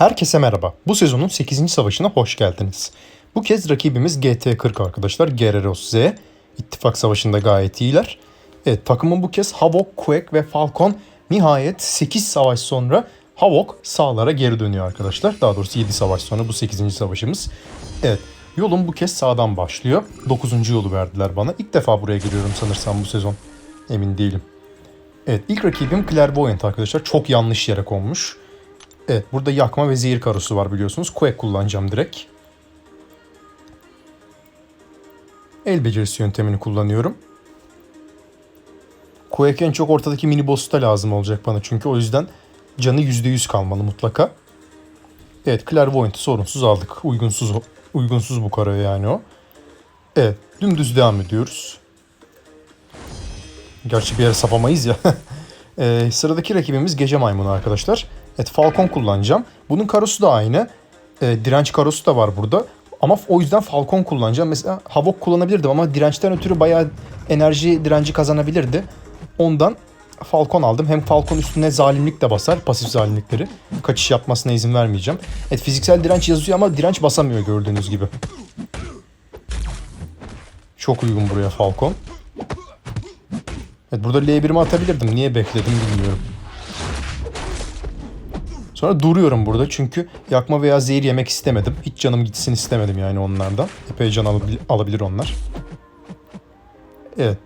Herkese merhaba. Bu sezonun 8. savaşına hoş geldiniz. Bu kez rakibimiz GT40 arkadaşlar. Guerreros Z. İttifak savaşında gayet iyiler. Evet takımın bu kez Havok, Quake ve Falcon nihayet 8 savaş sonra Havok sağlara geri dönüyor arkadaşlar. Daha doğrusu 7 savaş sonra bu 8. savaşımız. Evet yolum bu kez sağdan başlıyor. 9. yolu verdiler bana. İlk defa buraya geliyorum sanırsam bu sezon. Emin değilim. Evet ilk rakibim Clairvoyant arkadaşlar. Çok yanlış yere konmuş. Evet burada yakma ve zehir karosu var biliyorsunuz. Quake kullanacağım direkt. El becerisi yöntemini kullanıyorum. Quake en çok ortadaki mini boss'ta lazım olacak bana çünkü o yüzden canı %100 kalmalı mutlaka. Evet Clairvoyant'ı sorunsuz aldık. Uygunsuz uygunsuz bu karo yani o. Evet dümdüz devam ediyoruz. Gerçi bir yere sapamayız ya. Ee, sıradaki rakibimiz Gece Maymunu arkadaşlar. Evet Falcon kullanacağım. Bunun karosu da aynı. Ee, direnç karosu da var burada. Ama o yüzden Falcon kullanacağım. Mesela Havok kullanabilirdim ama dirençten ötürü bayağı enerji direnci kazanabilirdi. Ondan Falcon aldım. Hem Falcon üstüne zalimlik de basar. Pasif zalimlikleri. Kaçış yapmasına izin vermeyeceğim. Evet fiziksel direnç yazıyor ama direnç basamıyor gördüğünüz gibi. Çok uygun buraya Falcon. Evet burada L1'imi atabilirdim. Niye bekledim bilmiyorum. Sonra duruyorum burada çünkü yakma veya zehir yemek istemedim. Hiç canım gitsin istemedim yani onlardan. Epey can alabil- alabilir onlar. Evet.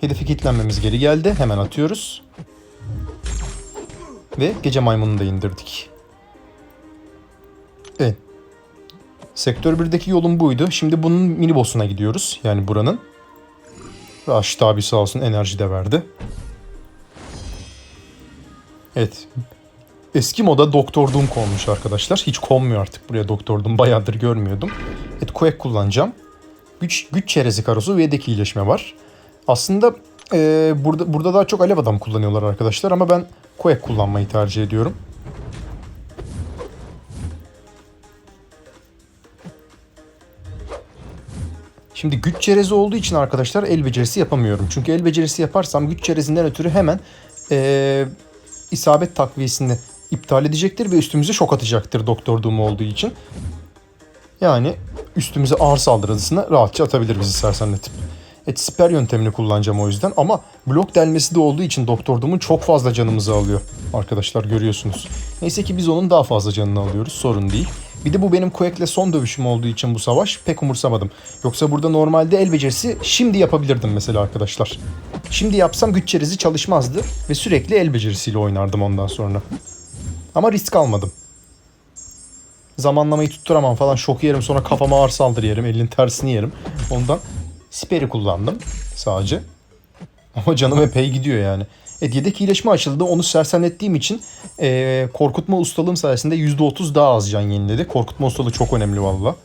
Hedefi kilitlenmemiz geri geldi. Hemen atıyoruz. Ve gece maymununu da indirdik. Evet. Sektör 1'deki yolum buydu. Şimdi bunun mini boss'una gidiyoruz. Yani buranın. Raşit abi sağ olsun enerji de verdi. Evet. Eski moda Doktor Doom konmuş arkadaşlar. Hiç konmuyor artık buraya Doktor Doom. Bayağıdır görmüyordum. Evet Quake kullanacağım. Güç, güç çerezi karosu ve yedek iyileşme var. Aslında e, burada burada daha çok alev adam kullanıyorlar arkadaşlar ama ben Quake kullanmayı tercih ediyorum. Şimdi güç çerezi olduğu için arkadaşlar el becerisi yapamıyorum. Çünkü el becerisi yaparsam güç çerezinden ötürü hemen eee, isabet takviyesini iptal edecektir ve üstümüze şok atacaktır Doktor Doom olduğu için. Yani üstümüze ağır saldırısına rahatça atabilir bizi sersemletip. Evet siper yöntemini kullanacağım o yüzden ama blok delmesi de olduğu için Doktor Doom'un çok fazla canımızı alıyor. Arkadaşlar görüyorsunuz. Neyse ki biz onun daha fazla canını alıyoruz sorun değil. Bir de bu benim Quake'le son dövüşüm olduğu için bu savaş pek umursamadım. Yoksa burada normalde el becerisi şimdi yapabilirdim mesela arkadaşlar. Şimdi yapsam güç çerezi çalışmazdı ve sürekli el becerisiyle oynardım ondan sonra. Ama risk almadım. Zamanlamayı tutturamam falan şok yerim sonra kafama ağır saldırı yerim elin tersini yerim. Ondan Siperi kullandım sadece. Ama canım epey gidiyor yani. Evet yedek iyileşme açıldı. Onu sersemlettiğim için eee, korkutma ustalığım sayesinde %30 daha az can yeniledi. Korkutma ustalığı çok önemli valla.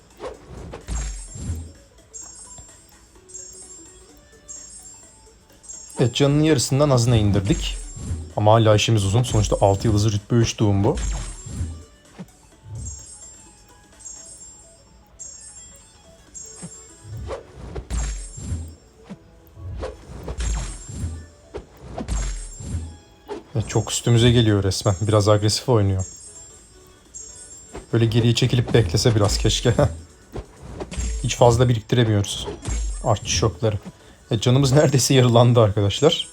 Evet canının yarısından azına indirdik. Ama hala işimiz uzun. Sonuçta 6 yıldızı rütbe 3 doğum bu. Çok üstümüze geliyor resmen. Biraz agresif oynuyor. Böyle geriye çekilip beklese biraz keşke. Hiç fazla biriktiremiyoruz. Artçı şokları. E, canımız neredeyse yarılandı arkadaşlar.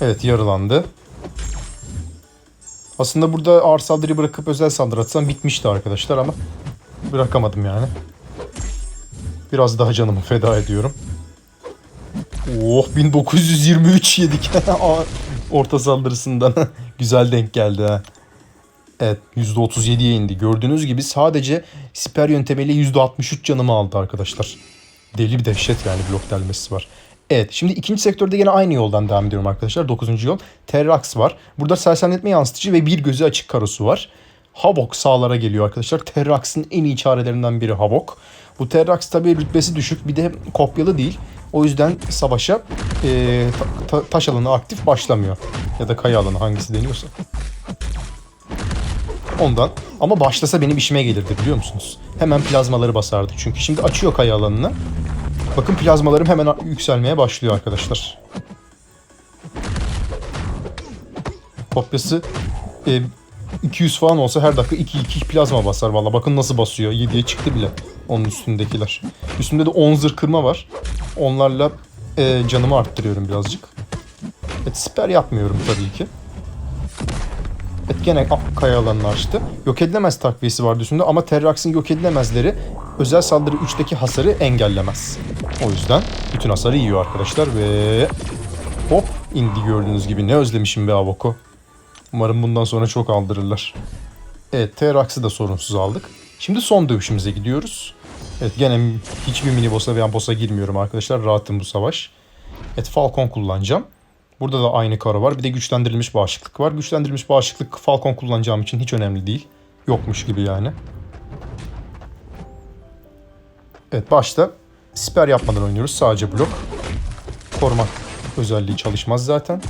Evet yarılandı. Aslında burada ağır saldırıyı bırakıp özel saldırı atsam bitmişti arkadaşlar ama bırakamadım yani. Biraz daha canımı feda ediyorum. Oh 1923 yedik. Orta saldırısından. Güzel denk geldi ha. Evet %37'ye indi. Gördüğünüz gibi sadece siper yöntemiyle %63 canımı aldı arkadaşlar. Deli bir dehşet yani blok delmesi var. Evet şimdi ikinci sektörde yine aynı yoldan devam ediyorum arkadaşlar. Dokuzuncu yol. Terrax var. Burada sersemletme yansıtıcı ve bir gözü açık karosu var. Havok sağlara geliyor arkadaşlar. Terrax'ın en iyi çarelerinden biri Havok. Bu Terrax tabii rütbesi düşük bir de kopyalı değil. O yüzden savaşa e, ta- ta- taş alanı aktif başlamıyor. Ya da kaya alanı hangisi deniyorsa. Ondan. Ama başlasa benim işime gelirdi biliyor musunuz? Hemen plazmaları basardı. Çünkü şimdi açıyor kaya alanını. Bakın plazmalarım hemen yükselmeye başlıyor arkadaşlar. Kopyası e, 200 falan olsa her dakika 2-2 plazma basar valla. Bakın nasıl basıyor. 7'ye çıktı bile onun üstündekiler. Üstünde de 10 zırh kırma var. Onlarla e, canımı arttırıyorum birazcık. Evet siper yapmıyorum tabii ki. Evet gene kaya alanını açtı. Yok edilemez takviyesi vardı üstünde ama Terrax'ın yok edilemezleri özel saldırı 3'teki hasarı engellemez. O yüzden bütün hasarı yiyor arkadaşlar ve hop indi gördüğünüz gibi. Ne özlemişim be Avoko. Umarım bundan sonra çok aldırırlar. Evet Terrax'ı da sorunsuz aldık. Şimdi son dövüşümüze gidiyoruz. Evet gene hiçbir mini boss'a veya boss'a girmiyorum arkadaşlar. Rahatım bu savaş. Evet Falcon kullanacağım. Burada da aynı kara var. Bir de güçlendirilmiş bağışıklık var. Güçlendirilmiş bağışıklık Falcon kullanacağım için hiç önemli değil. Yokmuş gibi yani. Evet başta siper yapmadan oynuyoruz. Sadece blok. Koruma özelliği çalışmaz zaten.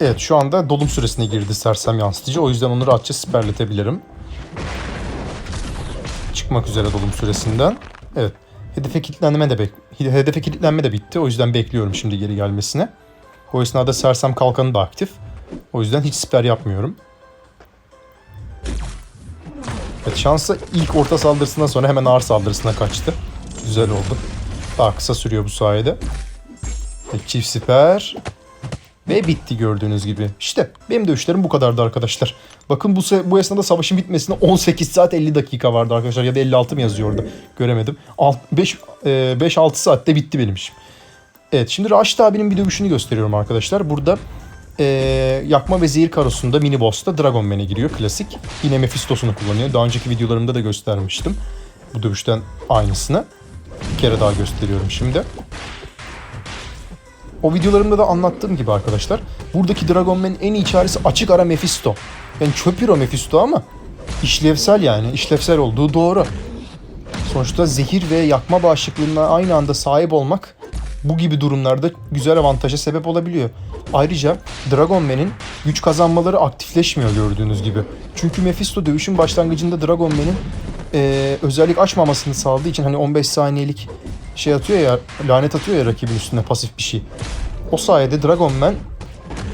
Evet şu anda dolum süresine girdi sersem yansıtıcı. O yüzden onu rahatça siperletebilirim. Çıkmak üzere dolum süresinden. Evet. Hedefe kilitlenme de bek hedefe kilitlenme de bitti. O yüzden bekliyorum şimdi geri gelmesine. O esnada sersem kalkanı da aktif. O yüzden hiç siper yapmıyorum. Evet şansa ilk orta saldırısından sonra hemen ağır saldırısına kaçtı. Güzel oldu. Daha kısa sürüyor bu sayede. Evet, çift siper. Ve bitti gördüğünüz gibi. İşte benim dövüşlerim bu kadardı arkadaşlar. Bakın bu, bu esnada savaşın bitmesine 18 saat 50 dakika vardı arkadaşlar. Ya da 56 mı yazıyordu? Göremedim. 5-6 saatte bitti benim işim. Evet şimdi Raşit abinin bir dövüşünü gösteriyorum arkadaşlar. Burada e, yakma ve zehir karosunda mini boss'ta Dragon Man'e giriyor klasik. Yine Mephisto'sunu kullanıyor. Daha önceki videolarımda da göstermiştim. Bu dövüşten aynısını. Bir kere daha gösteriyorum şimdi. O videolarımda da anlattığım gibi arkadaşlar. Buradaki Dragon Man'in en iyi çaresi açık ara Mephisto. Yani çöpür o Mephisto ama işlevsel yani. işlevsel olduğu doğru. Sonuçta zehir ve yakma bağışıklığına aynı anda sahip olmak bu gibi durumlarda güzel avantaja sebep olabiliyor. Ayrıca Dragon Man'in güç kazanmaları aktifleşmiyor gördüğünüz gibi. Çünkü Mephisto dövüşün başlangıcında Dragon Man'in e, özellik açmamasını sağladığı için hani 15 saniyelik şey atıyor ya lanet atıyor ya rakibin üstüne pasif bir şey. O sayede Dragon Man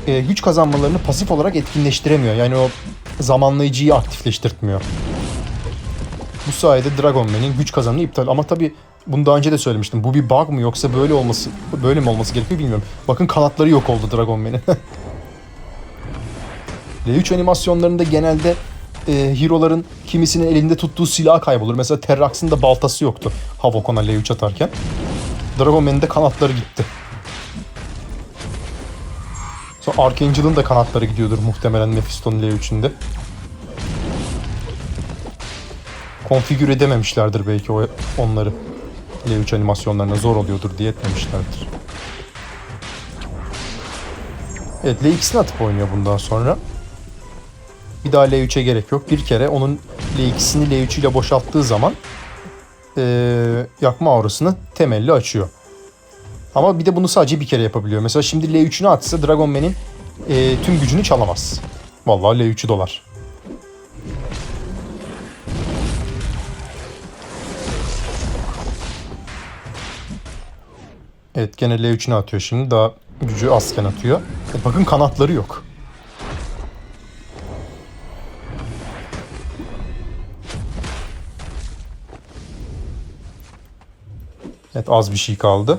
e, güç kazanmalarını pasif olarak etkinleştiremiyor. Yani o zamanlayıcıyı aktifleştirtmiyor. Bu sayede Dragon Man'in güç kazanımı iptal. Ama tabi bunu daha önce de söylemiştim. Bu bir bug mı yoksa böyle olması böyle mi olması gerekiyor bilmiyorum. Bakın kanatları yok oldu Dragon Man'in. L3 animasyonlarında genelde e, hero'ların kimisinin elinde tuttuğu silah kaybolur. Mesela Terrax'ın da baltası yoktu Havokon'a L3 atarken. Dragon Man'in de kanatları gitti. Sonra Archangel'ın da kanatları gidiyordur muhtemelen Mephisto'nun L3'ünde. Konfigür edememişlerdir belki o, onları. L3 animasyonlarına zor oluyordur diye etmemişlerdir. Evet L2'sini atıp oynuyor bundan sonra. Bir daha L3'e gerek yok. Bir kere onun L2'sini L3 ile boşalttığı zaman ee, yakma aurasını temelli açıyor. Ama bir de bunu sadece bir kere yapabiliyor. Mesela şimdi L3'ünü atsa Dragon Man'in e, tüm gücünü çalamaz. Vallahi L3'ü dolar. Evet gene L3'ünü atıyor şimdi. Daha gücü azken atıyor. E, bakın kanatları yok. Evet az bir şey kaldı.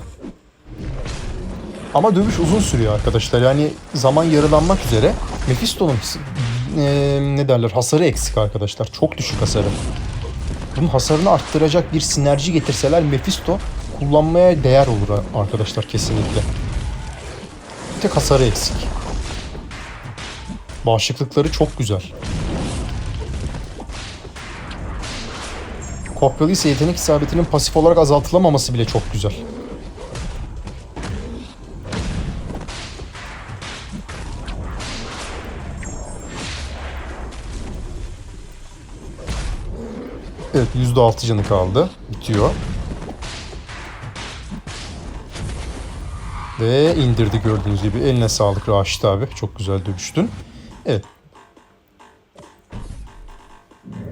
Ama dövüş uzun sürüyor arkadaşlar. Yani zaman yarılanmak üzere. Mephisto'nun e, ne derler hasarı eksik arkadaşlar. Çok düşük hasarı. Bunun hasarını arttıracak bir sinerji getirseler Mephisto kullanmaya değer olur arkadaşlar kesinlikle. Bir tek hasarı eksik. Bağışıklıkları çok güzel. Kopyalı ise yetenek isabetinin pasif olarak azaltılamaması bile çok güzel. Evet %6 canı kaldı. Bitiyor. Ve indirdi gördüğünüz gibi. Eline sağlık Raşit abi. Çok güzel dövüştün. Evet.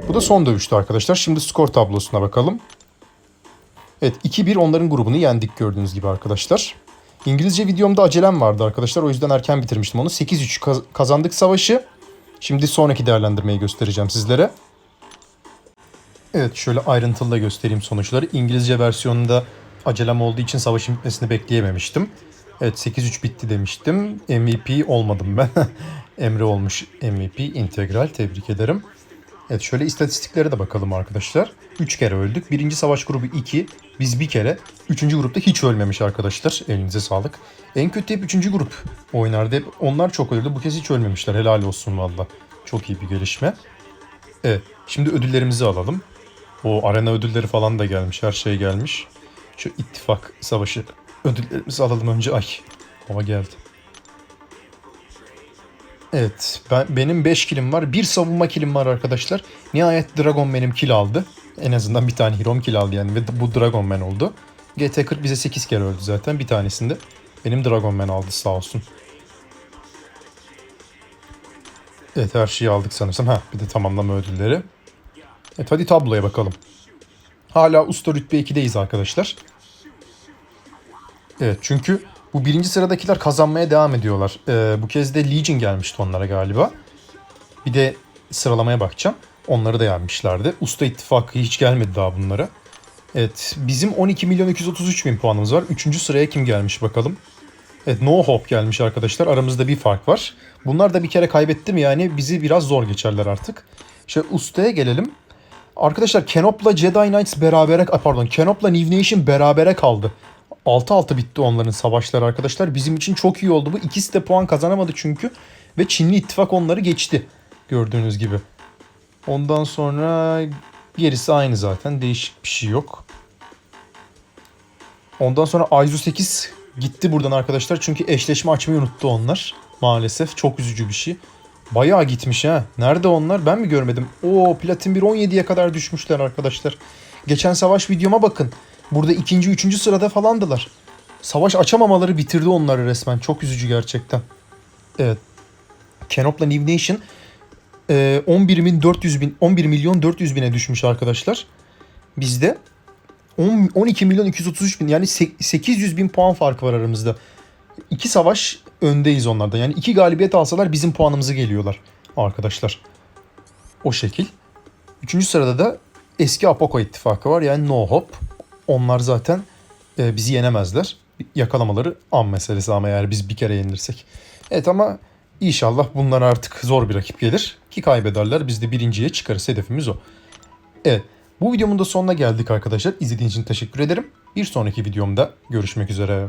Bu da son dövüştü arkadaşlar. Şimdi skor tablosuna bakalım. Evet 2-1 onların grubunu yendik gördüğünüz gibi arkadaşlar. İngilizce videomda acelem vardı arkadaşlar. O yüzden erken bitirmiştim onu. 8-3 kaz- kazandık savaşı. Şimdi sonraki değerlendirmeyi göstereceğim sizlere. Evet şöyle ayrıntılı da göstereyim sonuçları. İngilizce versiyonunda acelem olduğu için savaşın bitmesini bekleyememiştim. Evet 8-3 bitti demiştim. MVP olmadım ben. Emre olmuş MVP integral tebrik ederim. Evet şöyle istatistiklere de bakalım arkadaşlar. 3 kere öldük. Birinci savaş grubu 2. Biz bir kere. Üçüncü grupta hiç ölmemiş arkadaşlar. Elinize sağlık. En kötü hep üçüncü grup oynardı. Hep onlar çok öldü. Bu kez hiç ölmemişler. Helal olsun valla. Çok iyi bir gelişme. Evet. Şimdi ödüllerimizi alalım. O arena ödülleri falan da gelmiş. Her şey gelmiş. Şu ittifak savaşı ödüllerimizi alalım önce. Ay hava geldi. Evet. Ben, benim 5 kilim var. Bir savunma kilim var arkadaşlar. Nihayet Dragon benim kill aldı. En azından bir tane Hero'm kill aldı yani. Ve bu Dragon Man oldu. GT40 bize 8 kere öldü zaten. Bir tanesinde benim Dragon Man aldı sağ olsun. Evet her şeyi aldık sanırsam. Ha bir de tamamlama ödülleri. Evet hadi tabloya bakalım. Hala usta rütbe 2'deyiz arkadaşlar. Evet çünkü bu birinci sıradakiler kazanmaya devam ediyorlar. Ee, bu kez de Legion gelmişti onlara galiba. Bir de sıralamaya bakacağım. Onları da yenmişlerdi. Usta ittifakı hiç gelmedi daha bunlara. Evet bizim 12 milyon 233 bin puanımız var. Üçüncü sıraya kim gelmiş bakalım. Evet No Hope gelmiş arkadaşlar. Aramızda bir fark var. Bunlar da bir kere kaybetti mi yani bizi biraz zor geçerler artık. Şöyle ustaya gelelim. Arkadaşlar Kenop'la Jedi Knights berabere pardon Kenop'la New Nation berabere kaldı. 6-6 bitti onların savaşları arkadaşlar. Bizim için çok iyi oldu bu. İkisi de puan kazanamadı çünkü. Ve Çinli ittifak onları geçti. Gördüğünüz gibi. Ondan sonra gerisi aynı zaten. Değişik bir şey yok. Ondan sonra Aizu 8 gitti buradan arkadaşlar. Çünkü eşleşme açmayı unuttu onlar. Maalesef çok üzücü bir şey. Bayağı gitmiş ha. Nerede onlar? Ben mi görmedim? Oo Platin 1 17'ye kadar düşmüşler arkadaşlar. Geçen savaş videoma bakın. Burada ikinci, üçüncü sırada falandılar. Savaş açamamaları bitirdi onları resmen. Çok üzücü gerçekten. Evet. Kenop'la New Nation e, 11 bin 400 bin 11 milyon 400 bine düşmüş arkadaşlar. Bizde 10, 12 milyon 233 bin yani se- 800 bin puan farkı var aramızda. İki savaş öndeyiz onlardan. Yani iki galibiyet alsalar bizim puanımızı geliyorlar arkadaşlar. O şekil. Üçüncü sırada da eski Apoko ittifakı var. Yani No Hope. Onlar zaten e, bizi yenemezler. Yakalamaları an meselesi ama eğer biz bir kere yenilirsek. Evet ama inşallah bunlar artık zor bir rakip gelir. Ki kaybederler. Biz de birinciye çıkarız. Hedefimiz o. Evet. Bu videomun da sonuna geldik arkadaşlar. İzlediğiniz için teşekkür ederim. Bir sonraki videomda görüşmek üzere.